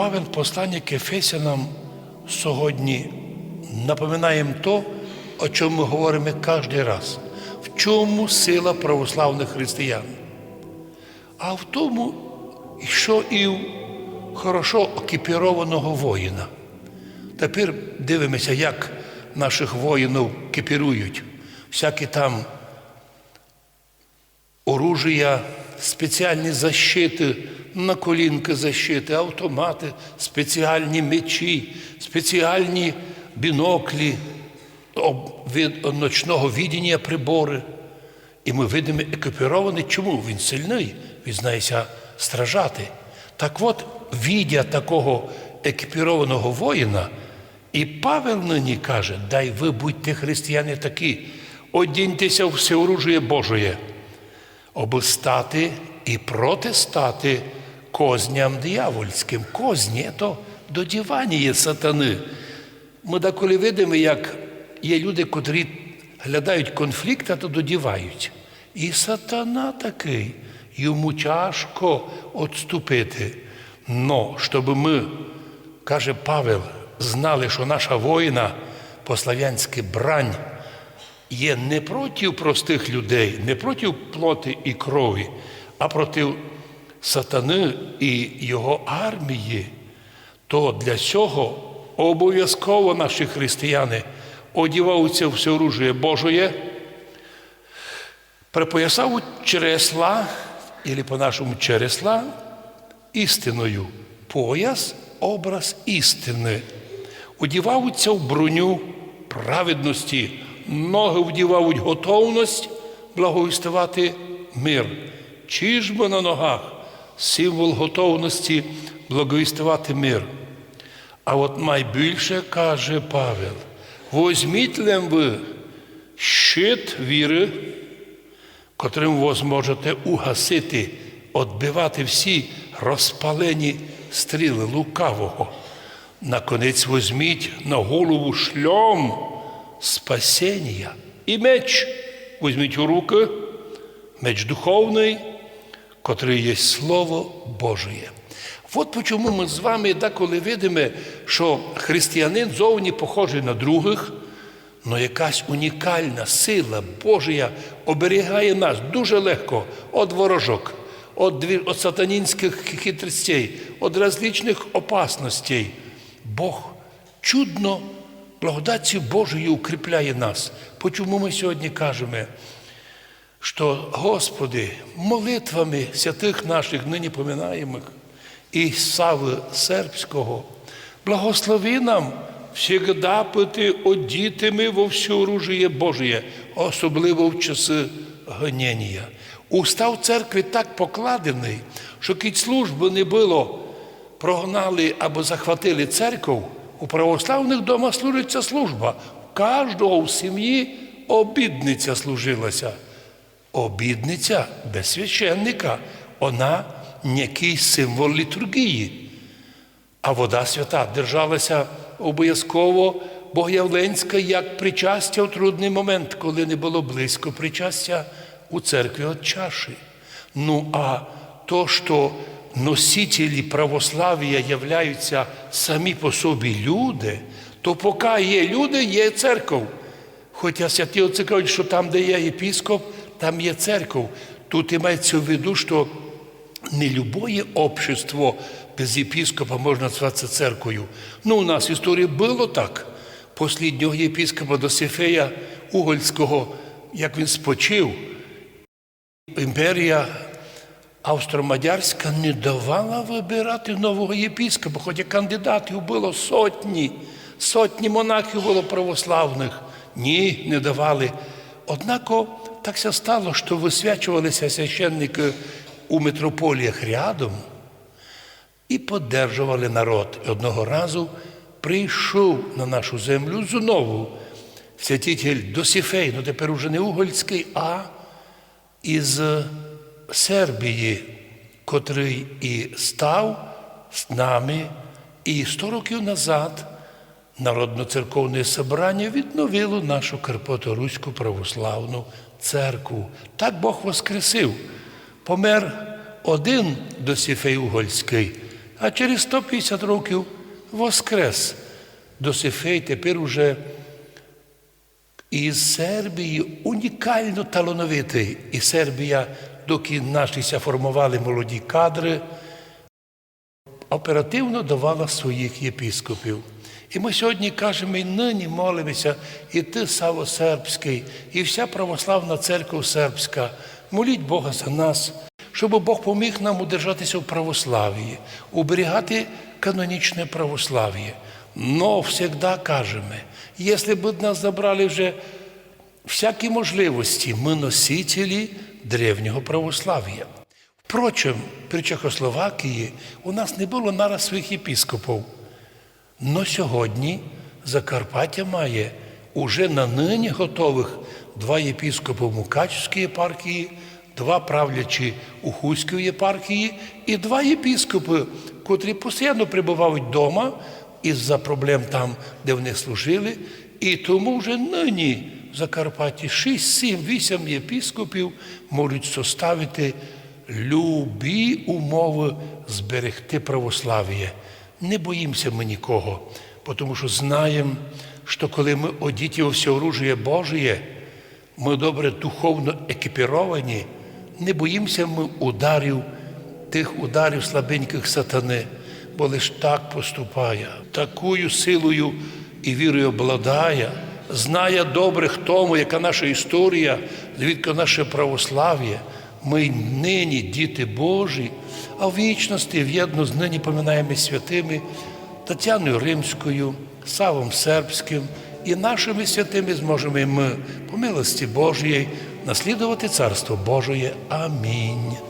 Павел послання к Ефесянам сьогодні напоминає то, о чому ми говоримо кожен раз. В чому сила православних християн? А в тому, що і в хорошо екіпірованого воїна. Тепер дивимося, як наших воїнів кипірують. Всякі там оружия, спеціальні защити, наколінки защити, автомати, спеціальні мечі, спеціальні біноклі від ночного відіння прибори. І ми видимо екіпірований. Чому? Він сильний, він знається стражати. Так от, віддя такого екіпірованого воїна, і Павел нині каже, дай ви будьте християни такі, одіньтеся в всеоружие Божоє, аби стати і протистати козням диявольським. Козні то додівання сатани. Ми деколи видимо, як є люди, котрі глядають конфлікт, а то додівають. І сатана такий, йому тяжко відступити. Но щоб ми, каже Павел, знали, що наша воїна по-слав'янськи брань є не проти простих людей, не проти плоти і крові, а проти сатани і його армії, то для цього обов'язково наші християни одіваються все оружие Божоє, припоясав чересла, або по-нашому чересла, істиною. Пояс образ істини. Одіваються в броню праведності, ноги вдівають готовність благовістувати мир. Чижба на ногах символ готовності благовістувати мир. А от найбільше каже Павел, возьміть лем ви щит віри, котрим ви зможете угасити, відбивати всі розпалені стріли лукавого. Наконець возьміть на голову шльом спасіння і меч. Візьміть у руки, меч духовний, котрий є Слово Божє. От чому ми з вами деколи видимо, що християнин зовні похожий на других, але якась унікальна сила Божа оберігає нас дуже легко від ворожок, від сатанінських хитростей, від различних опасностей. Бог чудно благодаттю Божою укріпляє нас. Почому ми сьогодні кажемо, що, Господи, молитвами святих наших нині поминаємих і Сави Сербського, благослови нам всегда пити одітими во все оружие Божє, особливо в часи гоніння. Устав церкви так покладений, що кіть служби не було, прогнали або захватили церкву, у православних домах служиться служба. У кожного в сім'ї обідниця служилася. Обідниця без священника, вона некий символ літургії. А вода свята держалася обов'язково Богоявленська як причастя у трудний момент, коли не було близько причастя у церкві от чаші. Ну а то, що носителі православ'я являються самі по собі люди, то поки є люди, є церков. Хоча святі кажуть, що там, де є єпіскоп, там є церков. Тут мається в виду, що не любое общество без єпіскопа можна назватися церквою. Ну, у нас в історії було так. Посліднього єпіскопа Досифея Угольського, як він спочив, імперія Австро-Мадярська не давала вибирати нового єпіскопа, хоча кандидатів було сотні, сотні монахів було православних. Ні, не давали. Однако так ся стало, що висвячувалися священники у митрополіях рядом і подержували народ. І одного разу прийшов на нашу землю знову святитель Досифей, ну тепер уже не Угольський, а із Сербії, котрий і став з нами, і сто років назад Народно-церковне собрання відновило нашу Карпаторуську православну церкву. Так Бог воскресив. Помер один Досифей Угольський, а через 150 років воскрес. Досифей тепер уже із Сербії унікально талановитий. І Сербія, доки нашіся формували молоді кадри, оперативно давала своїх єпіскопів. І ми сьогодні кажемо, і нині молимося, і ти, Саво Сербський, і вся православна церква сербська. Моліть Бога за нас, щоб Бог поміг нам удержатися в православії, уберігати канонічне православ'я. Но завжди кажемо, якщо б нас забрали вже всякі можливості, ми носителі древнього православ'я. Впрочем, при Чехословакії у нас не було нараз своїх єпіскопів. Но сьогодні Закарпаття має уже на нині готових два єпіскопи в Мукачівській єпархії, два правлячі у Хуської єпархії і два єпіскопи, котрі постійно перебувають вдома із-за проблем там, де вони служили. І тому вже нині в Закарпатті 6, 7, 8 єпіскопів можуть составити любі умови зберегти православ'я. Не боїмося ми нікого, тому що знаємо, що коли ми одіті у все оружие Божє, ми добре духовно екіпіровані, не боїмося ми ударів, тих ударів слабеньких сатани, бо лиш так поступає, такою силою і вірою обладає, знає добре, хто ми, яка наша історія, звідки наше православ'я. Ми нині діти Божі, а в вічності в'єдно з нині поминаємо святими Тетяною Римською, Савом Сербським і нашими святими зможемо ми по милості Божої наслідувати Царство Божої. Амінь.